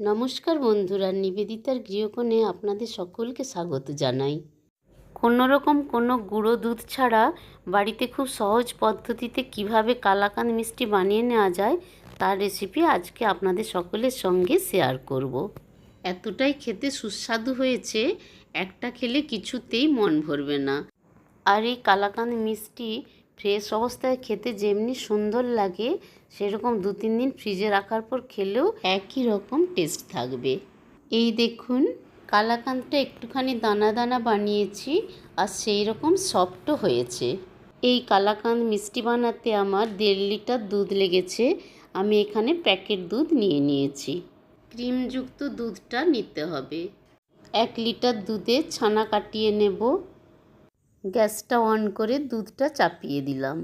নমস্কার বন্ধুরা, নিবেদিতার গৃহকোণে আপনাদের সকলকে স্বাগত জানাই কোনো রকম কোনো গুঁড়ো দুধ ছাড়া বাড়িতে খুব সহজ পদ্ধতিতে কীভাবে কালাকাঁদ মিষ্টি বানিয়ে নেওয়া যায়, তার রেসিপি আজকে আপনাদের সকলের সঙ্গে শেয়ার করব। এতটাই খেতে সুস্বাদু হয়েছে, একটা খেলে কিছুতেই মন ভরবে না আর এই কালাকাঁদ মিষ্টি ফ্রেশ অবস্থায় খেতে যেমনি সুন্দর লাগে, সেরকম দু তিন দিন ফ্রিজে রাখার পর খেলেও একই রকম টেস্ট থাকবে। এই দেখুন, কালাকাঁদটা একটুখানি দানা দানা বানিয়েছি আর সেই রকম সফটও হয়েছে। এই কালাকাঁদ মিষ্টি বানাতে আমার দেড় লিটার দুধ লেগেছে, আমি এখানে প্যাকেট দুধ নিয়ে নিয়েছি। ক্রিমযুক্ত দুধটা নিতে হবে। এক লিটার দুধে ছানা কাটিয়ে নেব। গ্যাসটা অন করে দুধটা চাপিয়ে দিলাম।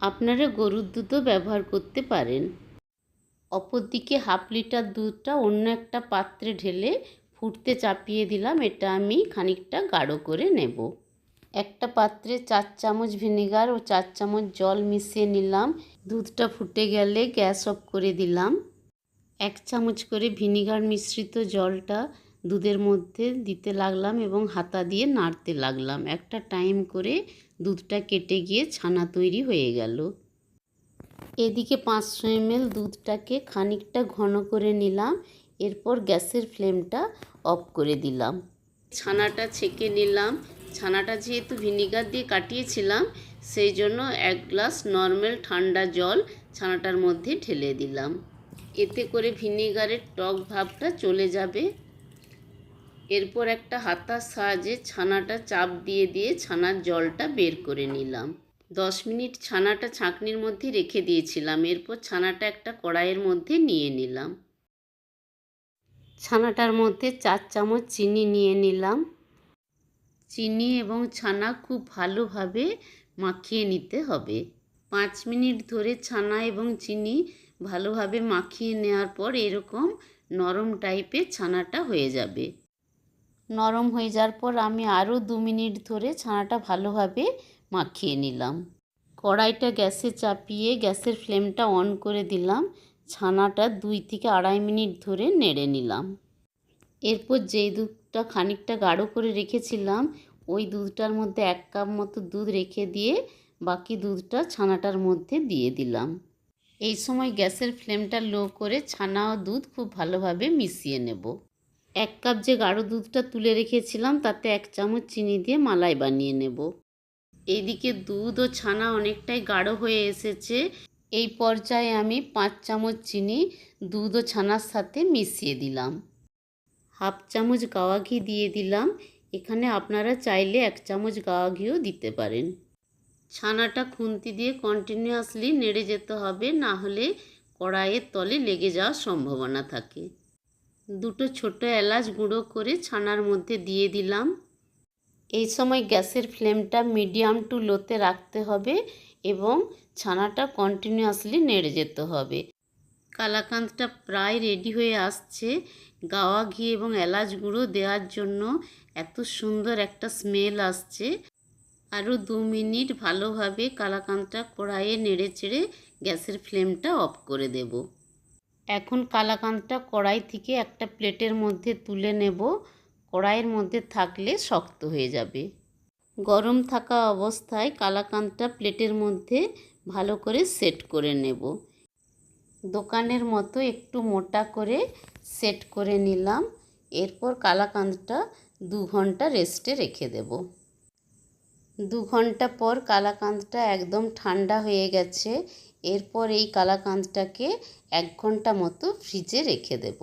আপনারা গরুর দুধও ব্যবহার করতে পারেন। অপরদিকে হাফ লিটার দুধটা অন্য একটা পাত্রে ঢেলে ফুটতে চাপিয়ে দিলাম। এটা আমি খানিকটা গাঢ় করে নেব। একটা পাত্রে চার চামচ ভিনেগার ও চার চামচ জল মিশিয়ে নিলাম। দুধটা ফুটে গেলে গ্যাস অফ করে দিলাম। এক চামচ করে ভিনিগার মিশ্রিত জলটা দুধের মধ্যে দিতে লাগলাম এবং হাতা দিয়ে নাড়তে লাগলাম। একটা টাইম করে দুধটা কেটে গিয়ে ছানা তৈরি হয়ে গেল। এদিকে পাঁচশো এমএল দুধটাকে খানিকটা ঘন করে নিলাম, এরপর গ্যাসের ফ্লেমটা অফ করে দিলাম। ছানাটা ছেঁকে নিলাম। ছানাটা যেহেতু ভিনিগার দিয়ে কাটিয়েছিলাম, সেই জন্য এক গ্লাস নর্মাল ঠান্ডা জল ছানাটার মধ্যে ঢেলে দিলাম। এতে করে ভিনিগারের টক ভাবটা চলে যাবে। এরপর একটা হাতার সাহায্যে ছানাটা চাপ দিয়ে দিয়ে ছানার জলটা বের করে নিলাম। দশ মিনিট ছানাটা ছাঁকনির মধ্যে রেখে দিয়েছিলাম। এরপর ছানাটা একটা কড়াইয়ের মধ্যে নিয়ে নিলাম। ছানাটার মধ্যে চার চামচ চিনি নিয়ে নিলাম। চিনি এবং ছানা খুব ভালোভাবে মাখিয়ে নিতে হবে। পাঁচ মিনিট ধরে ছানা এবং চিনি ভালোভাবে মাখিয়ে নেওয়ার পর এরকম নরম টাইপের ছানাটা হয়ে যাবে। নরম হয়ে যাওয়ার পর আমি আরও দু মিনিট ধরে ছানাটা ভালোভাবে মাখিয়ে নিলাম। কড়াইটা গ্যাসে চাপিয়ে গ্যাসের ফ্লেমটা অন করে দিলাম। ছানাটা দুই থেকে আড়াই মিনিট ধরে নেড়ে নিলাম। এরপর যেই দুধটা খানিকটা গাঢ় করে রেখেছিলাম, ওই দুধটার মধ্যে এক কাপ মতো দুধ রেখে দিয়ে বাকি দুধটা ছানাটার মধ্যে দিয়ে দিলাম। এই সময় গ্যাসের ফ্লেমটা লো করে ছানা ও দুধ খুব ভালোভাবে মিশিয়ে নেব। এক কাপ যে গাঢ় দুধটা তুলে রেখেছিলাম, তাতে এক চামচ চিনি দিয়ে মালাই বানিয়ে নেব। এইদিকে দুধ ও ছানা অনেকটাই গাঢ় হয়ে এসেছে। এই পর্যায়ে আমি পাঁচ চামচ চিনি, দুধ ও ছানার সাথে মিশিয়ে দিলাম। হাফ চামচ গাওয়া ঘি দিয়ে দিলাম। এখানে আপনারা চাইলে এক চামচ গাওয়া ঘিও দিতে পারেন। ছানাটা খুন্তি দিয়ে কন্টিনিউয়াসলি নেড়ে যেতে হবে, না হলে কড়াইয়ের তলে লেগে যাওয়ার সম্ভাবনা থাকে। দুটো ছোট এলাচ গুঁড়ো করে ছানার মধ্যে দিয়ে দিলাম। এই সময় গ্যাসের ফ্লেমটা মিডিয়াম টু লোতে রাখতে হবে এবং ছানাটা কন্টিনিউয়াসলি নেড়ে যেতে হবে। কালাকাঁদটা প্রায় রেডি হয়ে আসছে। গাওয়া ঘি এবং এলাচ গুঁড়ো দেওয়ার জন্য এত সুন্দর একটা স্মেল আসছে। আরও দু মিনিট ভালোভাবে কালাকাঁদটা কড়াইয়ে নেড়ে চেড়ে গ্যাসের ফ্লেমটা অফ করে দেব। এখন কালাকাঁদটা কড়াই থেকে একটা প্লেটের মধ্যে তুলে নেব। কড়াইয়ের মধ্যে থাকলে শক্ত হয়ে যাবে। গরম থাকা অবস্থায় কালাকাঁদটা প্লেটের মধ্যে ভালো করে সেট করে নেব। দোকানের মতো একটু মোটা করে সেট করে নিলাম। এরপর কালাকাঁদটা দু ঘণ্টা রেস্টে রেখে দেব। দু ঘণ্টা পর কালাকাঁদটা একদম ঠান্ডা হয়ে গেছে। এরপর এই কালাকাঁদটাকে এক ঘণ্টা মতো ফ্রিজে রেখে দেব।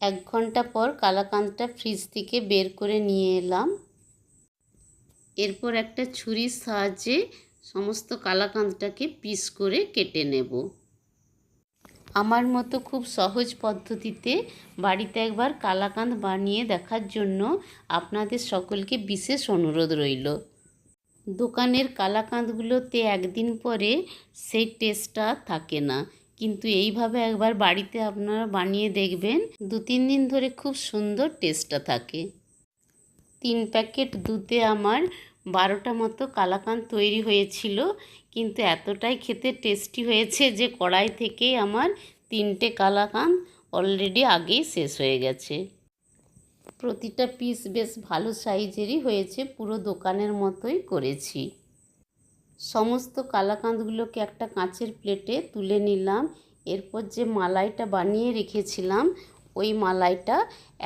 এক ঘণ্টা পর কালাকাঁদটা ফ্রিজ থেকে বের করে নিয়ে এলাম। এরপর একটা ছুরির সাহায্যে সমস্ত কালাকাঁদটাকে পিস করে কেটে নেব। আমার মতো খুব সহজ পদ্ধতিতে বাড়িতে একবার কালাকাঁদ বানিয়ে দেখার জন্য আপনাদের সকলকে বিশেষ অনুরোধ রইল। দোকানের কালাকাঁদগুলোতে একদিন পরে সেই টেস্টটা থাকে না। কিন্তু এইভাবে একবার বাড়িতে আপনারা বানিয়ে দেখবেন, দু তিন দিন ধরে খুব সুন্দর টেস্টটা থাকে। তিন প্যাকেট দুধে আমার বারোটা মতো কালাকাঁদ তৈরি হয়েছিল, কিন্তু এতটাই খেতে টেস্টি হয়েছে যে কড়াই থেকেই আমার তিনটে কালাকাঁদ অলরেডি আগেই শেষ হয়ে গেছে। প্রতিটা পিস বেশ ভালো সাইজেরই হয়েছে, পুরো দোকানের মতোই করেছি। সমস্ত কালাকাঁদগুলোকে একটা কাঁচের প্লেটে তুলে নিলাম, এরপর যে মালাইটা বানিয়ে রেখেছিলাম, ওই মালাইটা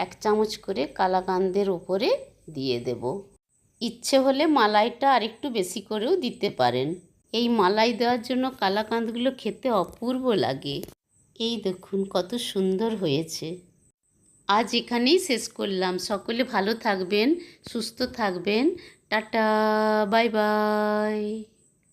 এক চামচ করে কালাকাঁদের ওপরে দিয়ে দেব। ইচ্ছে হলে মালাইটা আরেকটু বেশি করেও দিতে পারেন। এই মালাই দেওয়ার জন্য কালাকাঁদগুলো খেতে অপূর্ব লাগে। এই দেখুন, কত সুন্দর হয়েছে। আজ এখানেই শেষ করলাম। সকলে ভালো থাকবেন, সুস্থ থাকবেন। Tata, bye bye.